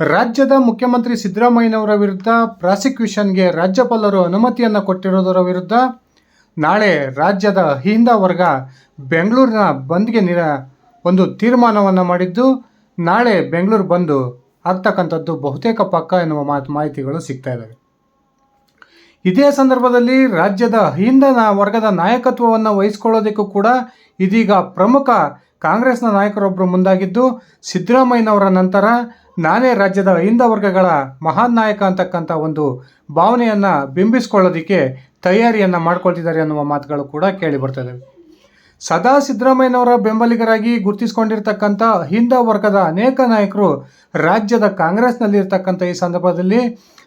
ರಾಜ್ಯದ ಮುಖ್ಯಮಂತ್ರಿ ಸಿದ್ದರಾಮಯ್ಯನವರ ವಿರುದ್ಧ ಪ್ರಾಸಿಕ್ಯೂಷನ್ಗೆ ರಾಜ್ಯಪಾಲರು ಅನುಮತಿಯನ್ನು ಕೊಟ್ಟಿರೋದರ ವಿರುದ್ಧ ನಾಳೆ ರಾಜ್ಯದ ಹಿಂದ ವರ್ಗ ಬೆಂಗಳೂರಿನ ಬಂದ್ಗೆ ನಿರ ಒಂದು ತೀರ್ಮಾನವನ್ನು ಮಾಡಿದ್ದು, ನಾಳೆ ಬೆಂಗಳೂರು ಬಂದು ಆಗ್ತಕ್ಕಂಥದ್ದು ಬಹುತೇಕ ಪಕ್ಕ ಎನ್ನುವ ಮಾತು, ಮಾಹಿತಿಗಳು ಸಿಗ್ತಾ ಇದ್ದಾವೆ ಇದೇ ಸಂದರ್ಭದಲ್ಲಿ ರಾಜ್ಯದ ಹಿಂದ ವರ್ಗದ ನಾಯಕತ್ವವನ್ನು ವಹಿಸ್ಕೊಳ್ಳೋದಕ್ಕೂ ಕೂಡ ಇದೀಗ ಪ್ರಮುಖ ಕಾಂಗ್ರೆಸ್ನ ನಾಯಕರೊಬ್ಬರು ಮುಂದಾಗಿದ್ದು, ಸಿದ್ದರಾಮಯ್ಯನವರ ನಂತರ ನಾನೇ ರಾಜ್ಯದ ಹಿಂದ ವರ್ಗಗಳ ಮಹಾನ್ ನಾಯಕ ಅಂತಕ್ಕಂಥ ಒಂದು ಭಾವನೆಯನ್ನು ಬಿಂಬಿಸ್ಕೊಳ್ಳೋದಕ್ಕೆ ತಯಾರಿಯನ್ನು ಮಾಡ್ಕೊಳ್ತಿದ್ದಾರೆ ಅನ್ನುವ ಮಾತುಗಳು ಕೂಡ ಕೇಳಿ ಬರ್ತದೆ ಸದಾ ಸಿದ್ದರಾಮಯ್ಯನವರ ಬೆಂಬಲಿಗರಾಗಿ ಗುರುತಿಸಿಕೊಂಡಿರ್ತಕ್ಕಂಥ ಹಿಂದ ವರ್ಗದ ಅನೇಕ ನಾಯಕರು ರಾಜ್ಯದ ಕಾಂಗ್ರೆಸ್ನಲ್ಲಿರ್ತಕ್ಕಂಥ ಈ ಸಂದರ್ಭದಲ್ಲಿ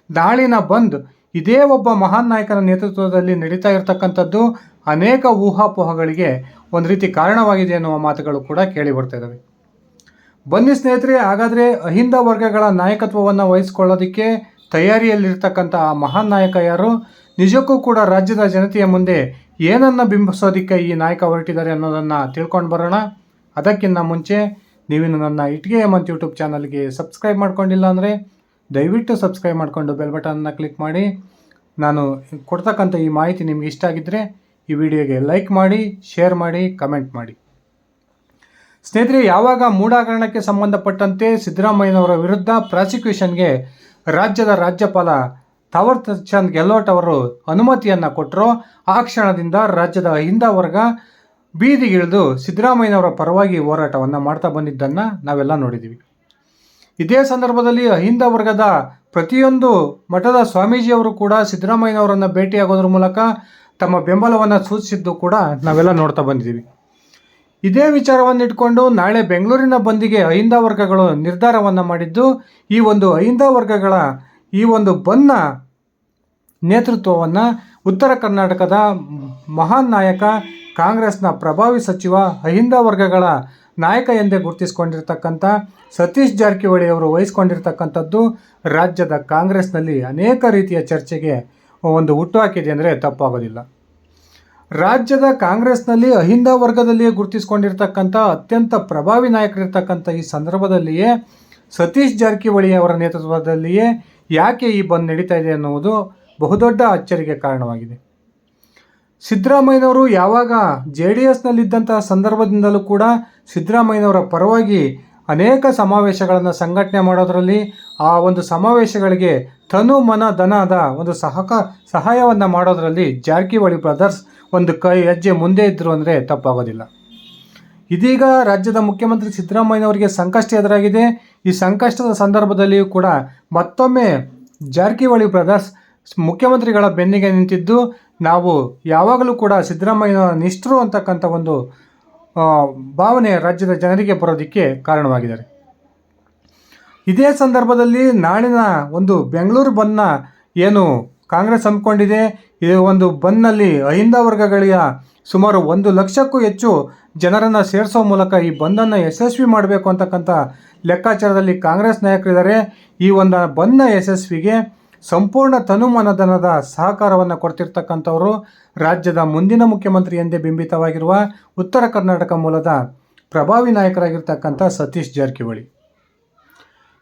ದಾಳಿನ ಬಂದ್ ಇದೇ ಒಬ್ಬ ಮಹಾನ್ ನಾಯಕನ ನೇತೃತ್ವದಲ್ಲಿ ನಡೀತಾ ಇರತಕ್ಕಂಥದ್ದು ಅನೇಕ ಊಹಾಪೋಹಗಳಿಗೆ ಒಂದು ರೀತಿ ಕಾರಣವಾಗಿದೆ ಅನ್ನುವ ಮಾತುಗಳು ಕೂಡ ಕೇಳಿ ಬರ್ತಾ ಇದ್ದಾವೆ ಬನ್ನಿ ಸ್ನೇಹಿತರೆ, ಹಾಗಾದರೆ ಅಹಿಂದ ವರ್ಗಗಳ ನಾಯಕತ್ವವನ್ನು ವಹಿಸ್ಕೊಳ್ಳೋದಕ್ಕೆ ತಯಾರಿಯಲ್ಲಿರ್ತಕ್ಕಂಥ ಆ ಮಹಾನ್ ನಾಯಕ ಯಾರು? ನಿಜಕ್ಕೂ ಕೂಡ ರಾಜ್ಯದ ಜನತೆಯ ಮುಂದೆ ಏನನ್ನು ಬಿಂಬಿಸೋದಕ್ಕೆ ಈ ನಾಯಕ ಹೊರಟಿದ್ದಾರೆ ಅನ್ನೋದನ್ನು ತಿಳ್ಕೊಂಡು ಬರೋಣ. ಅದಕ್ಕಿಂತ ಮುಂಚೆ ನೀವಿನ್ನು ನನ್ನ ಇಟ್ಗೆ ಮಂತ್ ಯೂಟ್ಯೂಬ್ ಚಾನಲ್ಗೆ ಸಬ್ಸ್ಕ್ರೈಬ್ ಮಾಡ್ಕೊಂಡಿಲ್ಲ ಅಂದರೆ ದಯವಿಟ್ಟು ಸಬ್ಸ್ಕ್ರೈಬ್ ಮಾಡಿಕೊಂಡು ಬೆಲ್ ಬಟನ್ನ ಕ್ಲಿಕ್ ಮಾಡಿ. ನಾನು ಕೊಡ್ತಕ್ಕಂಥ ಈ ಮಾಹಿತಿ ನಿಮಗೆ ಇಷ್ಟ ಆಗಿದ್ದರೆ ಈ ವಿಡಿಯೋಗೆ ಲೈಕ್ ಮಾಡಿ, ಶೇರ್ ಮಾಡಿ, ಕಮೆಂಟ್ ಮಾಡಿ. ಸ್ನೇಹಿತರೆ, ಯಾವಾಗ ಮೂಢಾಗರಣಕ್ಕೆ ಸಂಬಂಧಪಟ್ಟಂತೆ ಸಿದ್ದರಾಮಯ್ಯನವರ ವಿರುದ್ಧ ಪ್ರಾಸಿಕ್ಯೂಷನ್ಗೆ ರಾಜ್ಯದ ರಾಜ್ಯಪಾಲ ಥಾವರ್ ಚಂದ್ ಗೆಹ್ಲೋಟ್ ಅವರು ಅನುಮತಿಯನ್ನು ಕೊಟ್ಟರೋ ಆ ಕ್ಷಣದಿಂದ ರಾಜ್ಯದ ಅಹಿಂದ ವರ್ಗ ಬೀದಿಗಿಳಿದು ಸಿದ್ದರಾಮಯ್ಯನವರ ಪರವಾಗಿ ಹೋರಾಟವನ್ನು ಮಾಡ್ತಾ ಬಂದಿದ್ದನ್ನು ನಾವೆಲ್ಲ ನೋಡಿದ್ದೀವಿ ಇದೇ ಸಂದರ್ಭದಲ್ಲಿ ಅಹಿಂದ ವರ್ಗದ ಪ್ರತಿಯೊಂದು ಮಠದ ಸ್ವಾಮೀಜಿಯವರು ಕೂಡ ಸಿದ್ದರಾಮಯ್ಯನವರನ್ನು ಭೇಟಿಯಾಗೋದ್ರ ಮೂಲಕ ತಮ್ಮ ಬೆಂಬಲವನ್ನು ಸೂಚಿಸಿದ್ದು ಕೂಡ ನಾವೆಲ್ಲ ನೋಡ್ತಾ ಬಂದಿದ್ದೀವಿ ಇದೇ ವಿಚಾರವನ್ನು ಇಟ್ಕೊಂಡು ನಾಳೆ ಬೆಂಗಳೂರಿನ ಬಂದಿಗೆ ಅಹಿಂದ ವರ್ಗಗಳು ನಿರ್ಧಾರವನ್ನು ಮಾಡಿದ್ದು, ಈ ಒಂದು ಅಹಿಂದ ವರ್ಗಗಳ ಈ ಒಂದು ಬನ್ನ ನೇತೃತ್ವವನ್ನು ಉತ್ತರ ಕರ್ನಾಟಕದ ಮಹಾನ್ ನಾಯಕ, ಕಾಂಗ್ರೆಸ್ನ ಪ್ರಭಾವಿ ಸಚಿವ ಅಹಿಂದ ವರ್ಗಗಳ ನಾಯಕ ಎಂದೇ ಗುರುತಿಸಿಕೊಂಡಿರ್ತಕ್ಕಂಥ ಸತೀಶ್ ಜಾರಕಿಹೊಳಿ ಅವರು ವಹಿಸ್ಕೊಂಡಿರ್ತಕ್ಕಂಥದ್ದು ರಾಜ್ಯದ ಕಾಂಗ್ರೆಸ್ನಲ್ಲಿ ಅನೇಕ ರೀತಿಯ ಚರ್ಚೆಗೆ ಒಂದು ಹುಟ್ಟುಹಾಕಿದೆ ಅಂದರೆ ತಪ್ಪಾಗೋದಿಲ್ಲ. ರಾಜ್ಯದ ಕಾಂಗ್ರೆಸ್ನಲ್ಲಿ ಅಹಿಂದ ವರ್ಗದಲ್ಲಿಯೇ ಗುರುತಿಸಿಕೊಂಡಿರ್ತಕ್ಕಂಥ ಅತ್ಯಂತ ಪ್ರಭಾವಿ ನಾಯಕರಿರ್ತಕ್ಕಂಥ ಈ ಸಂದರ್ಭದಲ್ಲಿಯೇ ಸತೀಶ್ ಜಾರಕಿಹೊಳಿ ಅವರ ನೇತೃತ್ವದಲ್ಲಿಯೇ ಯಾಕೆ ಈ ಬಂದ್ ನಡೀತಾ ಇದೆ ಅನ್ನುವುದು ಬಹುದೊಡ್ಡ ಅಚ್ಚರಿಗೆ ಕಾರಣವಾಗಿದೆ. ಸಿದ್ದರಾಮಯ್ಯನವರು ಯಾವಾಗ ಜೆ ಡಿ ಎಸ್ನಲ್ಲಿದ್ದಂತಹ ಸಂದರ್ಭದಿಂದಲೂ ಕೂಡ ಸಿದ್ದರಾಮಯ್ಯನವರ ಪರವಾಗಿ ಅನೇಕ ಸಮಾವೇಶಗಳನ್ನು ಸಂಘಟನೆ ಮಾಡೋದರಲ್ಲಿ ಆ ಒಂದು ಸಮಾವೇಶಗಳಿಗೆ ತನು ಮನ ಧನದ ಒಂದು ಸಹಕ, ಸಹಾಯವನ್ನು ಮಾಡೋದರಲ್ಲಿ ಜಾರಕಿಹೊಳಿ ಬ್ರದರ್ಸ್ ಒಂದು ಕೈ ಹೆಜ್ಜೆ ಮುಂದೆ ಇದ್ದರು ಅಂದರೆ ತಪ್ಪಾಗೋದಿಲ್ಲ. ಇದೀಗ ರಾಜ್ಯದ ಮುಖ್ಯಮಂತ್ರಿ ಸಿದ್ದರಾಮಯ್ಯನವರಿಗೆ ಸಂಕಷ್ಟ ಎದುರಾಗಿದೆ. ಈ ಸಂಕಷ್ಟದ ಸಂದರ್ಭದಲ್ಲಿಯೂ ಕೂಡ ಮತ್ತೊಮ್ಮೆ ಜಾರಕಿಹೊಳಿ ಬ್ರದರ್ಸ್ ಮುಖ್ಯಮಂತ್ರಿಗಳ ಬೆನ್ನಿಗೆ ನಿಂತಿದ್ದು, ನಾವು ಯಾವಾಗಲೂ ಕೂಡ ಸಿದ್ದರಾಮಯ್ಯನ ನಿಷ್ಠರು ಅಂತಕ್ಕಂಥ ಒಂದು ಭಾವನೆ ರಾಜ್ಯದ ಜನರಿಗೆ ಬರೋದಕ್ಕೆ ಕಾರಣವಾಗಿದ್ದಾರೆ. ಇದೇ ಸಂದರ್ಭದಲ್ಲಿ ನಾಳಿನ ಒಂದು ಬೆಂಗಳೂರು ಬಂದ್ನ ಏನು ಕಾಂಗ್ರೆಸ್ ಹಮ್ಮಿಕೊಂಡಿದೆ. ಈ ಒಂದು ಬಂದ್ನಲ್ಲಿ ಅಹಿಂದ ವರ್ಗಗಳಿಗೆ ಸುಮಾರು ಒಂದು ಲಕ್ಷಕ್ಕೂ ಹೆಚ್ಚು ಜನರನ್ನು ಸೇರಿಸೋ ಮೂಲಕ ಈ ಬಂದನ್ನು ಯಶಸ್ವಿ ಮಾಡಬೇಕು ಅಂತಕ್ಕಂಥ ಲೆಕ್ಕಾಚಾರದಲ್ಲಿ ಕಾಂಗ್ರೆಸ್ ನಾಯಕರಿದ್ದಾರೆ. ಈ ಒಂದು ಬಂದ್ನ ಯಶಸ್ವಿಗೆ ಸಂಪೂರ್ಣ ತನುಮನಧನದ ಸಹಕಾರವನ್ನು ಕೊಡ್ತಿರ್ತಕ್ಕಂಥವರು ರಾಜ್ಯದ ಮುಂದಿನ ಮುಖ್ಯಮಂತ್ರಿ ಎಂದೇ ಬಿಂಬಿತವಾಗಿರುವ ಉತ್ತರ ಕರ್ನಾಟಕ ಮೂಲದ ಪ್ರಭಾವಿ ನಾಯಕರಾಗಿರ್ತಕ್ಕಂಥ ಸತೀಶ್ ಜಾರಕಿಹೊಳಿ.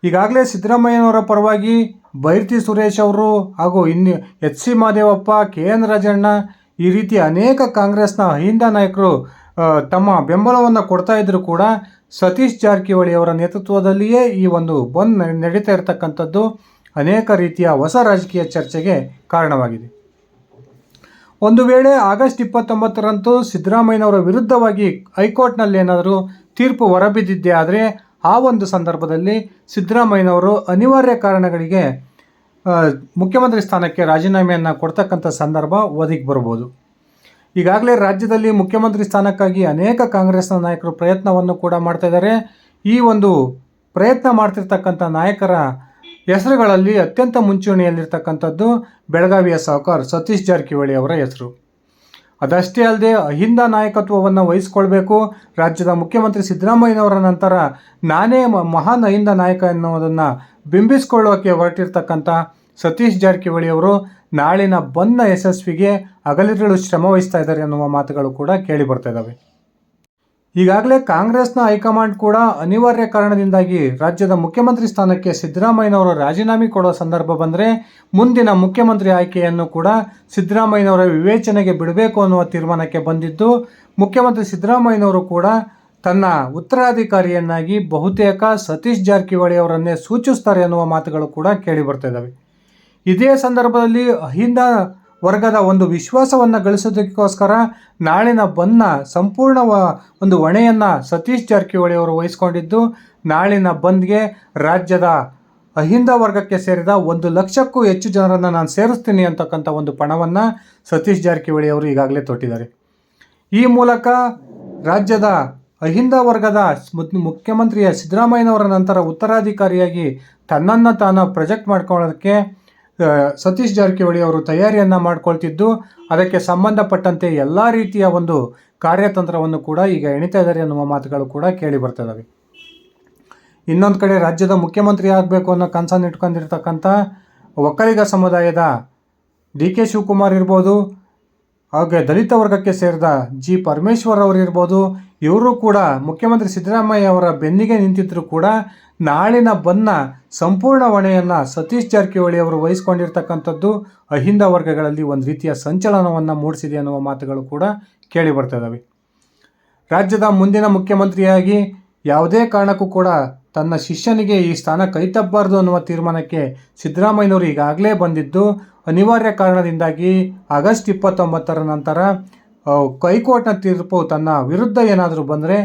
ಈಗಾಗಲೇ ಸಿದ್ದರಾಮಯ್ಯನವರ ಪರವಾಗಿ ಬೈರ್ತಿ ಸುರೇಶ್ ಅವರು ಹಾಗೂ ಇನ್ನು H C Mahadevappa K N Rajanna ಈ ರೀತಿ ಅನೇಕ ಕಾಂಗ್ರೆಸ್ನ ಅಹಿಂದ ನಾಯಕರು ತಮ್ಮ ಬೆಂಬಲವನ್ನು ಕೊಡ್ತಾ ಇದ್ದರೂ ಕೂಡ ಸತೀಶ್ ಜಾರಕಿಹೊಳಿ ಅವರ ನೇತೃತ್ವದಲ್ಲಿಯೇ ಈ ಒಂದು ಬಂದ್ ನಡೀತಾ ಇರತಕ್ಕಂಥದ್ದು ಅನೇಕ ರೀತಿಯ ಹೊಸ ರಾಜಕೀಯ ಚರ್ಚೆಗೆ ಕಾರಣವಾಗಿದೆ. ಒಂದು ವೇಳೆ ಆಗಸ್ಟ್ ಇಪ್ಪತ್ತೊಂಬತ್ತರಂತೂ ಸಿದ್ದರಾಮಯ್ಯನವರ ವಿರುದ್ಧವಾಗಿ ಹೈಕೋರ್ಟ್ನಲ್ಲಿ ಏನಾದರೂ ತೀರ್ಪು ಹೊರಬಿದ್ದಿದ್ದೆ ಆದರೆ ಆ ಒಂದು ಸಂದರ್ಭದಲ್ಲಿ ಸಿದ್ದರಾಮಯ್ಯನವರು ಅನಿವಾರ್ಯ ಕಾರಣಗಳಿಗೆ ಮುಖ್ಯಮಂತ್ರಿ ಸ್ಥಾನಕ್ಕೆ ರಾಜೀನಾಮೆಯನ್ನು ಕೊಡ್ತಕ್ಕಂಥ ಸಂದರ್ಭ ಒದಗಿ ಬರ್ಬೋದು. ಈಗಾಗಲೇ ರಾಜ್ಯದಲ್ಲಿ ಮುಖ್ಯಮಂತ್ರಿ ಸ್ಥಾನಕ್ಕಾಗಿ ಅನೇಕ ಕಾಂಗ್ರೆಸ್ನ ನಾಯಕರು ಪ್ರಯತ್ನವನ್ನು ಕೂಡ ಮಾಡ್ತಾ ಇದ್ದಾರೆ. ಈ ಒಂದು ಪ್ರಯತ್ನ ಮಾಡ್ತಿರ್ತಕ್ಕಂಥ ನಾಯಕರ ಹೆಸರುಗಳಲ್ಲಿ ಅತ್ಯಂತ ಮುಂಚೂಣಿಯಲ್ಲಿರ್ತಕ್ಕಂಥದ್ದು ಬೆಳಗಾವಿಯ ಸಾಹುಕಾರ್ ಸತೀಶ್ ಜಾರಕಿಹೊಳಿ ಅವರ ಹೆಸರು. ಅದಷ್ಟೇ ಅಲ್ಲದೆ ಅಹಿಂದ ನಾಯಕತ್ವವನ್ನು ವಹಿಸ್ಕೊಳ್ಬೇಕು. ರಾಜ್ಯದ ಮುಖ್ಯಮಂತ್ರಿ ಸಿದ್ದರಾಮಯ್ಯನವರ ನಂತರ ನಾನೇ ಮಹಾನ್ ಅಹಿಂದ ನಾಯಕ ಎನ್ನುವುದನ್ನು ಬಿಂಬಿಸ್ಕೊಳ್ಳೋಕೆ ಹೊರಟಿರ್ತಕ್ಕಂಥ ಸತೀಶ್ ಜಾರಕಿಹೊಳಿ ಅವರು ನಾಳಿನ ಬಂದ ಯಶಸ್ವಿಗೆ ಅಗಲಿರಲು ಶ್ರಮ ವಹಿಸ್ತಾ ಇದ್ದಾರೆ ಅನ್ನುವ ಮಾತುಗಳು ಕೂಡ ಕೇಳಿ ಬರ್ತಾ ಇದ್ದಾವೆ ಈಗಾಗಲೇ ಕಾಂಗ್ರೆಸ್ನ ಹೈಕಮಾಂಡ್ ಕೂಡ ಅನಿವಾರ್ಯ ಕಾರಣದಿಂದಾಗಿ ರಾಜ್ಯದ ಮುಖ್ಯಮಂತ್ರಿ ಸ್ಥಾನಕ್ಕೆ ಸಿದ್ದರಾಮಯ್ಯನವರು ರಾಜೀನಾಮೆ ಕೊಡೋ ಸಂದರ್ಭ ಬಂದರೆ ಮುಂದಿನ ಮುಖ್ಯಮಂತ್ರಿ ಆಯ್ಕೆಯನ್ನು ಕೂಡ ಸಿದ್ದರಾಮಯ್ಯನವರ ವಿವೇಚನೆಗೆ ಬಿಡಬೇಕು ಅನ್ನುವ ತೀರ್ಮಾನಕ್ಕೆ ಬಂದಿದ್ದು, ಮುಖ್ಯಮಂತ್ರಿ ಸಿದ್ದರಾಮಯ್ಯನವರು ಕೂಡ ತನ್ನ ಉತ್ತರಾಧಿಕಾರಿಯನ್ನಾಗಿ ಬಹುತೇಕ ಸತೀಶ್ ಜಾರಕಿಹೊಳಿ ಅವರನ್ನೇ ಸೂಚಿಸ್ತಾರೆ ಅನ್ನುವ ಮಾತುಗಳು ಕೂಡ ಕೇಳಿ ಬರ್ತಾ ಇದ್ದಾವೆ ಇದೇ ಸಂದರ್ಭದಲ್ಲಿ ಅಹಿಂದ ವರ್ಗದ ಒಂದು ವಿಶ್ವಾಸವನ್ನು ಗಳಿಸೋದಕ್ಕೋಸ್ಕರ ನಾಳಿನ ಬನ್ನ ಸಂಪೂರ್ಣ ಒಂದು ಹೊಣೆಯನ್ನು ಸತೀಶ್ ಜಾರಕಿಹೊಳಿ ಅವರು ವಹಿಸಿಕೊಂಡಿದ್ದು, ನಾಳಿನ ಬಂದ್ಗೆ ರಾಜ್ಯದ ಅಹಿಂದ ವರ್ಗಕ್ಕೆ ಸೇರಿದ ಒಂದು ಲಕ್ಷಕ್ಕೂ ಹೆಚ್ಚು ಜನರನ್ನು ನಾನು ಸೇರಿಸ್ತೀನಿ ಅಂತಕ್ಕಂಥ ಒಂದು ಪಣವನ್ನು ಸತೀಶ್ ಜಾರಕಿಹೊಳಿ ಅವರು ಈಗಾಗಲೇ ತೊಟ್ಟಿದ್ದಾರೆ. ಈ ಮೂಲಕ ರಾಜ್ಯದ ಅಹಿಂದ ವರ್ಗದ ಮುಖ್ಯಮಂತ್ರಿಯ ಸಿದ್ದರಾಮಯ್ಯನವರ ನಂತರ ಉತ್ತರಾಧಿಕಾರಿಯಾಗಿ ತನ್ನನ್ನು ತಾನು ಪ್ರೊಜೆಕ್ಟ್ ಮಾಡ್ಕೊಳ್ಳೋದಕ್ಕೆ ಸತೀಶ್ ಜಾರಕಿಹೊಳಿ ಅವರು ತಯಾರಿಯನ್ನು ಮಾಡ್ಕೊಳ್ತಿದ್ದು. ಅದಕ್ಕೆ ಸಂಬಂಧಪಟ್ಟಂತೆ ಎಲ್ಲ ರೀತಿಯ ಒಂದು ಕಾರ್ಯತಂತ್ರವನ್ನು ಕೂಡ ಈಗ ಎಣಿತಾ ಇದ್ದಾರೆ ಅನ್ನುವ ಮಾತುಗಳು ಕೂಡ ಕೇಳಿ ಬರ್ತದವೆ ಇನ್ನೊಂದು ಕಡೆ ರಾಜ್ಯದ ಮುಖ್ಯಮಂತ್ರಿ ಆಗಬೇಕು ಅನ್ನೋ ಕನಸನ್ನು ಇಟ್ಕೊಂಡಿರ್ತಕ್ಕಂಥ ಒಕ್ಕಲಿಗ ಸಮುದಾಯದ ಡಿ ಕೆ ಶಿವಕುಮಾರ್ ಇರ್ಬೋದು ಹಾಗೆ ದಲಿತ ವರ್ಗಕ್ಕೆ ಸೇರಿದ ಜಿ ಪರಮೇಶ್ವರ್ ಅವರು ಇರ್ಬೋದು ಇವರು ಕೂಡ ಮುಖ್ಯಮಂತ್ರಿ ಸಿದ್ದರಾಮಯ್ಯ ಅವರ ಬೆನ್ನಿಗೆ ನಿಂತಿದ್ದರೂ ಕೂಡ ನಾಳಿನ ಬನ್ನ ಸಂಪೂರ್ಣ ಹೊಣೆಯನ್ನು ಸತೀಶ್ ಜಾರಕಿಹೊಳಿ ಅವರು ವಹಿಸ್ಕೊಂಡಿರ್ತಕ್ಕಂಥದ್ದು ಅಹಿಂದ ವರ್ಗಗಳಲ್ಲಿ ಒಂದು ರೀತಿಯ ಸಂಚಲನವನ್ನು ಮೂಡಿಸಿದೆ ಅನ್ನುವ ಮಾತುಗಳು ಕೂಡ ಕೇಳಿ ಬರ್ತದವೆ ರಾಜ್ಯದ ಮುಂದಿನ ಮುಖ್ಯಮಂತ್ರಿಯಾಗಿ ಯಾವುದೇ ಕಾರಣಕ್ಕೂ ಕೂಡ ತನ್ನ ಶಿಷ್ಯನಿಗೆ ಈ ಸ್ಥಾನ ಕೈತಪ್ಪಬಾರ್ದು ಅನ್ನುವ ತೀರ್ಮಾನಕ್ಕೆ ಸಿದ್ದರಾಮಯ್ಯನವರು ಈಗಾಗಲೇ ಬಂದಿದ್ದು, ಅನಿವಾರ್ಯ ಕಾರಣದಿಂದಾಗಿ ಆಗಸ್ಟ್ ಇಪ್ಪತ್ತೊಂಬತ್ತರ ನಂತರ ಕೈಕೋರ್ಟ್ನ ತೀರ್ಪು ತನ್ನ ವಿರುದ್ಧ ಏನಾದರೂ ಬಂದರೆ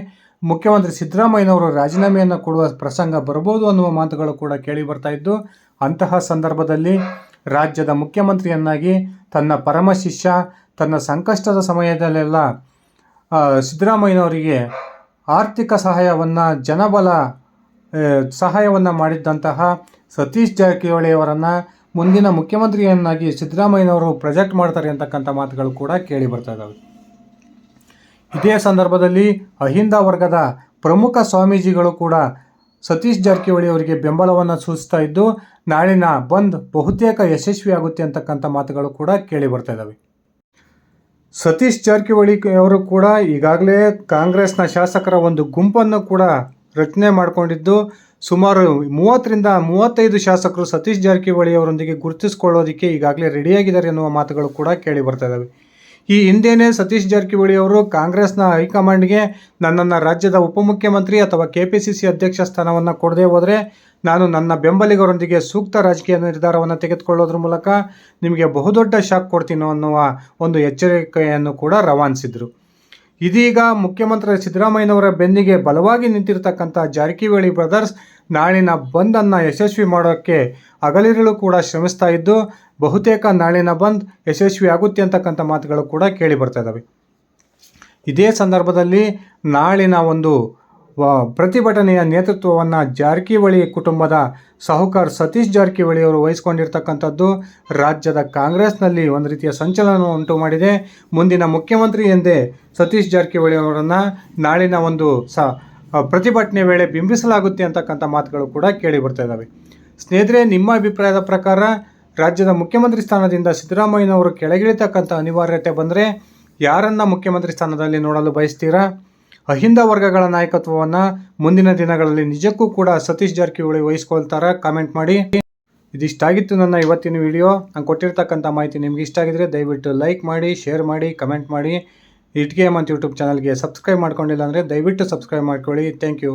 ಮುಖ್ಯಮಂತ್ರಿ ಸಿದ್ದರಾಮಯ್ಯನವರು ರಾಜೀನಾಮೆಯನ್ನು ಕೊಡುವ ಪ್ರಸಂಗ ಬರ್ಬೋದು ಅನ್ನುವ ಮಾತುಗಳು ಕೂಡ ಕೇಳಿ ಬರ್ತಾ ಇದ್ದು, ಅಂತಹ ಸಂದರ್ಭದಲ್ಲಿ ರಾಜ್ಯದ ಮುಖ್ಯಮಂತ್ರಿಯನ್ನಾಗಿ ತನ್ನ ಪರಮ ಶಿಷ್ಯ, ತನ್ನ ಸಂಕಷ್ಟದ ಸಮಯದಲ್ಲೆಲ್ಲ ಸಿದ್ದರಾಮಯ್ಯನವರಿಗೆ ಆರ್ಥಿಕ ಸಹಾಯವನ್ನು, ಜನಬಲ ಸಹಾಯವನ್ನು ಮಾಡಿದ್ದಂತಹ ಸತೀಶ್ ಜಾರಕಿಹೊಳಿ ಅವರನ್ನು ಮುಂದಿನ ಮುಖ್ಯಮಂತ್ರಿಯನ್ನಾಗಿ ಸಿದ್ದರಾಮಯ್ಯನವರು ಪ್ರೊಜೆಕ್ಟ್ ಮಾಡ್ತಾರೆ ಅಂತಕ್ಕಂಥ ಮಾತುಗಳು ಕೂಡ ಕೇಳಿ ಬರ್ತಾ ಇದ್ದಾವೆ ಇದೇ ಸಂದರ್ಭದಲ್ಲಿ ಅಹಿಂದ ವರ್ಗದ ಪ್ರಮುಖ ಸ್ವಾಮೀಜಿಗಳು ಕೂಡ ಸತೀಶ್ ಜಾರಕಿಹೊಳಿ ಅವರಿಗೆ ಬೆಂಬಲವನ್ನು ಸೂಚಿಸ್ತಾ ಇದ್ದು, ನಾಳಿನ ಬಂದ್ ಬಹುತೇಕ ಯಶಸ್ವಿಯಾಗುತ್ತೆ ಅಂತಕ್ಕಂಥ ಮಾತುಗಳು ಕೂಡ ಕೇಳಿ ಬರ್ತಾ ಇದ್ದಾವೆ ಸತೀಶ್ ಜಾರಕಿಹೊಳಿ ಅವರು ಕೂಡ ಈಗಾಗಲೇ ಕಾಂಗ್ರೆಸ್ನ ಶಾಸಕರ ಒಂದು ಗುಂಪನ್ನು ಕೂಡ ರಚನೆ ಮಾಡಿಕೊಂಡಿದ್ದು ಸುಮಾರು ಮೂವತ್ತರಿಂದ ಮೂವತ್ತೈದು ಶಾಸಕರು ಸತೀಶ್ ಜಾರಕಿಹೊಳಿ ಅವರೊಂದಿಗೆ ಗುರುತಿಸಿಕೊಳ್ಳೋದಕ್ಕೆ ಈಗಾಗಲೇ ರೆಡಿಯಾಗಿದ್ದಾರೆ ಎನ್ನುವ ಮಾತುಗಳು ಕೂಡ ಕೇಳಿ ಬರ್ತಾ ಇದ್ದಾವೆ ಈ ಹಿಂದೆಯೇ ಸತೀಶ್ ಜಾರಕಿಹೊಳಿ ಅವರು ಕಾಂಗ್ರೆಸ್ನ ಹೈಕಮಾಂಡ್ಗೆ ನನ್ನನ್ನು ರಾಜ್ಯದ ಉಪಮುಖ್ಯಮಂತ್ರಿ ಅಥವಾ ಕೆ ಪಿ ಸಿ ಸಿ ಅಧ್ಯಕ್ಷ ಸ್ಥಾನವನ್ನು ಕೊಡದೇ ಹೋದರೆ ನಾನು ನನ್ನ ಬೆಂಬಲಿಗರೊಂದಿಗೆ ಸೂಕ್ತ ರಾಜಕೀಯ ನಿರ್ಧಾರವನ್ನು ತೆಗೆದುಕೊಳ್ಳೋದ್ರ ಮೂಲಕ ನಿಮಗೆ ಬಹುದೊಡ್ಡ ಶಾಕ್ ಕೊಡ್ತೀನೋ ಅನ್ನುವ ಒಂದು ಎಚ್ಚರಿಕೆಯನ್ನು ಕೂಡ ರವಾನಿಸಿದರು. ಇದೀಗ ಮುಖ್ಯಮಂತ್ರಿ ಸಿದ್ದರಾಮಯ್ಯನವರ ಬೆನ್ನಿಗೆ ಬಲವಾಗಿ ನಿಂತಿರತಕ್ಕಂಥ ಜಾರಕಿಹೊಳಿ ಬ್ರದರ್ಸ್ ನಾಳಿನ ಬಂದನ್ನು ಯಶಸ್ವಿ ಮಾಡೋಕ್ಕೆ ಹಗಲಿರುಳು ಕೂಡ ಶ್ರಮಿಸ್ತಾ ಇದ್ದು, ಬಹುತೇಕ ನಾಳಿನ ಬಂದ್ ಯಶಸ್ವಿ ಆಗುತ್ತೆ ಅಂತಕ್ಕಂಥ ಮಾತುಗಳು ಕೂಡ ಕೇಳಿ ಬರ್ತಾ ಇದ್ದಾವೆ ಇದೇ ಸಂದರ್ಭದಲ್ಲಿ ನಾಳಿನ ಒಂದು ಪ್ರತಿಭಟನೆಯ ನೇತೃತ್ವವನ್ನು ಜಾರಕಿಹೊಳಿ ಕುಟುಂಬದ ಸಾಹುಕಾರ್ ಸತೀಶ್ ಜಾರಕಿಹೊಳಿ ಅವರು ವಹಿಸಿಕೊಂಡಿರ್ತಕ್ಕಂಥದ್ದು ರಾಜ್ಯದ ಕಾಂಗ್ರೆಸ್ನಲ್ಲಿ ಒಂದು ರೀತಿಯ ಸಂಚಲನ ಉಂಟು ಮಾಡಿದೆ. ಮುಂದಿನ ಮುಖ್ಯಮಂತ್ರಿ ಎಂದೇ ಸತೀಶ್ ಜಾರಕಿಹೊಳಿ ಅವರನ್ನು ನಾಳಿನ ಒಂದು ಸ ಪ್ರತಿಭಟನೆ ವೇಳೆ ಬಿಂಬಿಸಲಾಗುತ್ತೆ ಅಂತಕ್ಕಂಥ ಮಾತುಗಳು ಕೂಡ ಕೇಳಿ ಬರ್ತಾ ಇದ್ದಾವೆ ಸ್ನೇಹಿತರೆ, ನಿಮ್ಮ ಅಭಿಪ್ರಾಯದ ಪ್ರಕಾರ ರಾಜ್ಯದ ಮುಖ್ಯಮಂತ್ರಿ ಸ್ಥಾನದಿಂದ ಸಿದ್ದರಾಮಯ್ಯನವರು ಕೆಳಗಿಳಿತಕ್ಕಂಥ ಅನಿವಾರ್ಯತೆ ಬಂದರೆ ಯಾರನ್ನು ಮುಖ್ಯಮಂತ್ರಿ ಸ್ಥಾನದಲ್ಲಿ ನೋಡಲು ಬಯಸ್ತೀರಾ? ಅಹಿಂದ ವರ್ಗಗಳ ನಾಯಕತ್ವವನ್ನು ಮುಂದಿನ ದಿನಗಳಲ್ಲಿ ನಿಜಕ್ಕೂ ಕೂಡ ಸತೀಶ್ ಜಾರಕಿಹೊಳಿ ವಹಿಸ್ಕೊಳ್ತಾರೆ ಕಾಮೆಂಟ್ ಮಾಡಿ. ಇದಿಷ್ಟಾಗಿತ್ತು ನನ್ನ ಇವತ್ತಿನ ವಿಡಿಯೋ ನಾನು ಕೊಟ್ಟಿರ್ತಕ್ಕಂಥ ಮಾಹಿತಿ ನಿಮ್ಗೆ ಇಷ್ಟ ಆಗಿದ್ರೆ ದಯವಿಟ್ಟು ಲೈಕ್ ಮಾಡಿ ಶೇರ್ ಮಾಡಿ ಕಮೆಂಟ್ ಮಾಡಿ. ಇಟ್ಗೆ ಮತ್ತು ಯೂಟ್ಯೂಬ್ ಚಾನಲ್ಗೆ ಸಬ್ಸ್ಕ್ರೈಬ್ ಮಾಡ್ಕೊಂಡಿಲ್ಲ ಅಂದರೆ ದಯವಿಟ್ಟು ಸಬ್ಸ್ಕ್ರೈಬ್ ಮಾಡ್ಕೊಳ್ಳಿ. Thank you